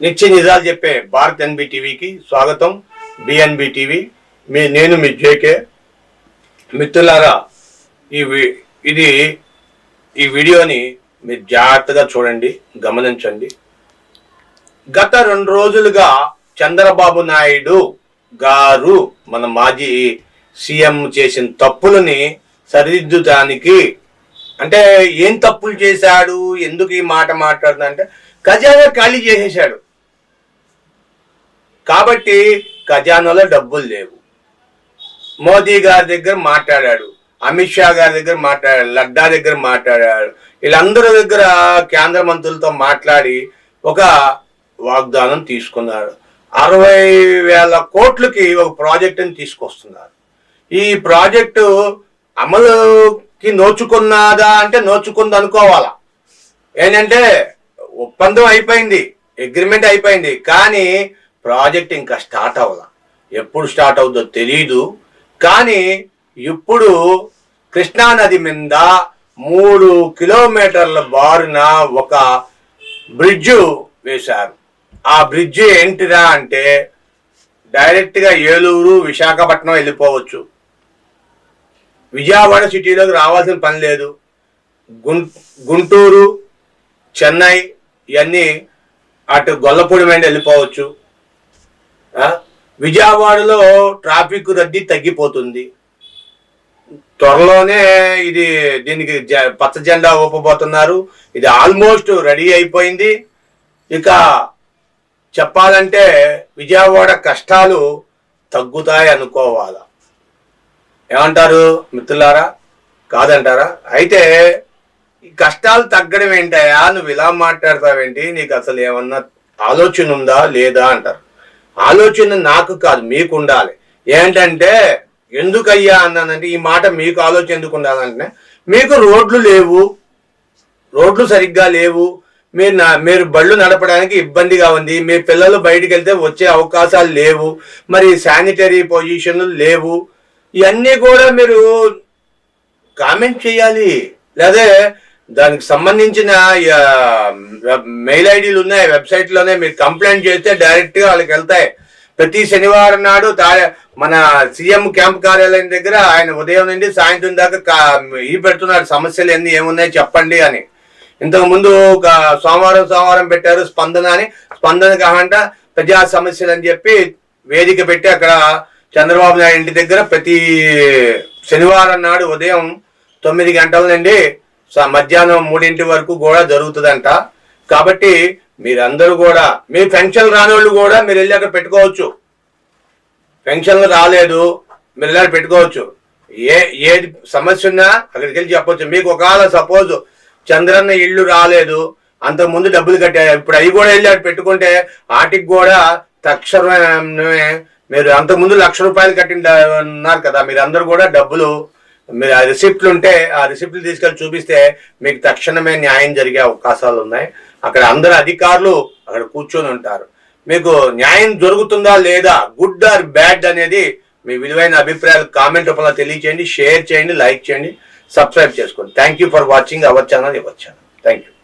నిత్య నిజాలు చెప్పే భారత్ ఎన్బి టీవీకి స్వాగతం. BNB TV. మీ నేను మీ జేకే. మిత్రులారా ఈ ఇది ఈ వీడియోని మీరు జాగ్రత్తగా చూడండి గమనించండి. గత రెండు రోజులుగా చంద్రబాబు నాయుడు గారు మన మాజీ సీఎం చేసిన తప్పులని సరిదిద్దుటానికి అంటే ఏం తప్పులు చేశాడు ఎందుకు ఈ మాట మాట్లాడుతుందంటే ఖజానా ఖాళీ చేసేసాడు కాబట్టి ఖజానాలో డబ్బులు లేవు. మోదీ గారి దగ్గర మాట్లాడాడు అమిత్ షా గారి దగ్గర మాట్లాడాడు లడ్డా దగ్గర మాట్లాడాడు. వీళ్ళందరి దగ్గర కేంద్ర మంత్రులతో మాట్లాడి ఒక వాగ్దానం తీసుకున్నారు. అరవై వేల కోట్లకి ఒక ప్రాజెక్టుని తీసుకొస్తున్నారు. ఈ ప్రాజెక్టు అమలుకి నోచుకున్నదా అంటే నోచుకుంది అనుకోవాలా? ఏంటంటే ఒప్పందం అయిపోయింది అగ్రిమెంట్ అయిపోయింది. కానీ ప్రాజెక్ట్ ఇంకా స్టార్ట్ అవ్వదా ఎప్పుడు స్టార్ట్ అవుతుందో తెలీదు. కానీ ఇప్పుడు కృష్ణా నది మీద మూడు కిలోమీటర్ల బారున ఒక బ్రిడ్జ్ వేశారు. ఆ బ్రిడ్జి ఏంటిరా అంటే డైరెక్ట్గా ఏలూరు విశాఖపట్నం వెళ్ళిపోవచ్చు. విజయవాడ సిటీలోకి రావాల్సిన పని లేదు. గుంటూరు చెన్నై ఇవన్నీ అటు గొల్లపూడి మీద వెళ్ళిపోవచ్చు. విజయవాడలో ట్రాఫిక్ రద్దీ తగ్గిపోతుంది. త్వరలోనే ఇది దీనికి జ- పచ్చ జెండా ఊపబోతున్నారు. ఇది ఆల్మోస్ట్ రెడీ అయిపోయింది. ఇక చెప్పాలంటే విజయవాడ కష్టాలు తగ్గుతాయి అనుకోవాలా. ఏమంటారు మిత్రులారా? కాదంటారా? అయితే ఈ కష్టాలు తగ్గడం ఏంటయా నువ్వు ఇలా మాట్లాడతావేంటి? నీకు అసలు ఏమన్నా ఆలోచన ఉందా లేదా అంటారు. ఆలోచన నాకు కాదు మీకు ఉండాలి. ఏంటంటే ఎందుకయ్యా అన్నానంటే ఈ మాట మీకు ఆలోచన ఎందుకు ఉండాలంటే మీకు రోడ్లు లేవు. రోడ్లు సరిగ్గా లేవు. మీరు నా మీరు బళ్ళు నడపడానికి ఇబ్బందిగా ఉంది. మీ పిల్లలు బయటికి వెళ్తే వచ్చే అవకాశాలు లేవు. మరి శానిటరీ పొజిషన్లు లేవు. ఇవన్నీ కూడా మీరు కామెంట్ చేయాలి. లేదా దానికి సంబంధించిన మెయిల్ ఐడీలు ఉన్నాయి వెబ్సైట్లోనే మీరు కంప్లైంట్ చేస్తే డైరెక్ట్గా వాళ్ళకి వెళ్తాయి. ప్రతి శనివారం నాడు తా- మన సీఎం క్యాంప్ కార్యాలయం దగ్గర ఆయన ఉదయం నుండి సాయంత్రం దాకా ఈ పెడుతున్నారు సమస్యలు ఎన్ని ఏమున్నాయి చెప్పండి అని. ఇంతకు ముందు ఒక సోమవారం సోమవారం పెట్టారు స్పందన అని. స్పందన కాకుండా ప్రజా సమస్యలు అని చెప్పి వేదిక పెట్టి అక్కడ చంద్రబాబు నాయుడు ఇంటి దగ్గర ప్రతి శనివారం నాడు ఉదయం తొమ్మిది గంటల నుండి మధ్యాహ్నం మూడింటి వరకు కూడా జరుగుతుందంట. కాబట్టి మీరందరూ కూడా మీ పెన్షన్ రాని వాళ్ళు కూడా మీరు వెళ్ళి అక్కడ పెట్టుకోవచ్చు. పెన్షన్లు రాలేదు మీరు వెళ్ళి పెట్టుకోవచ్చు. ఏ ఏది సమస్య ఉన్నా అక్కడికి వెళ్ళి చెప్పొచ్చు. మీకు ఒకవేళ సపోజ్ చంద్రన్న ఇల్లు రాలేదు అంతకు ముందు డబ్బులు కట్టారు. ఇప్పుడు అవి కూడా వెళ్ళి అక్కడ పెట్టుకుంటే వాటికి కూడా తక్షణమే మీరు అంతకుముందు లక్ష రూపాయలు కట్టిన ఉన్నారు కదా. మీరు కూడా డబ్బులు మీరు ఆ రిసిప్ట్లు ఉంటే ఆ రిసిప్ట్లు తీసుకెళ్ళి చూపిస్తే మీకు తక్షణమే న్యాయం జరిగే అవకాశాలు ఉన్నాయి. అక్కడ అందరు అధికారులు అక్కడ కూర్చొని ఉంటారు. మీకు న్యాయం జరుగుతుందా లేదా గుడ్ ఆర్ బ్యాడ్ అనేది మీ విలువైన అభిప్రాయాలు కామెంట్ రూపంలో తెలియచేయండి షేర్ చేయండి లైక్ చేయండి సబ్స్క్రైబ్ చేసుకోండి. Thank you for watching our channel ఇవర్ channel thank you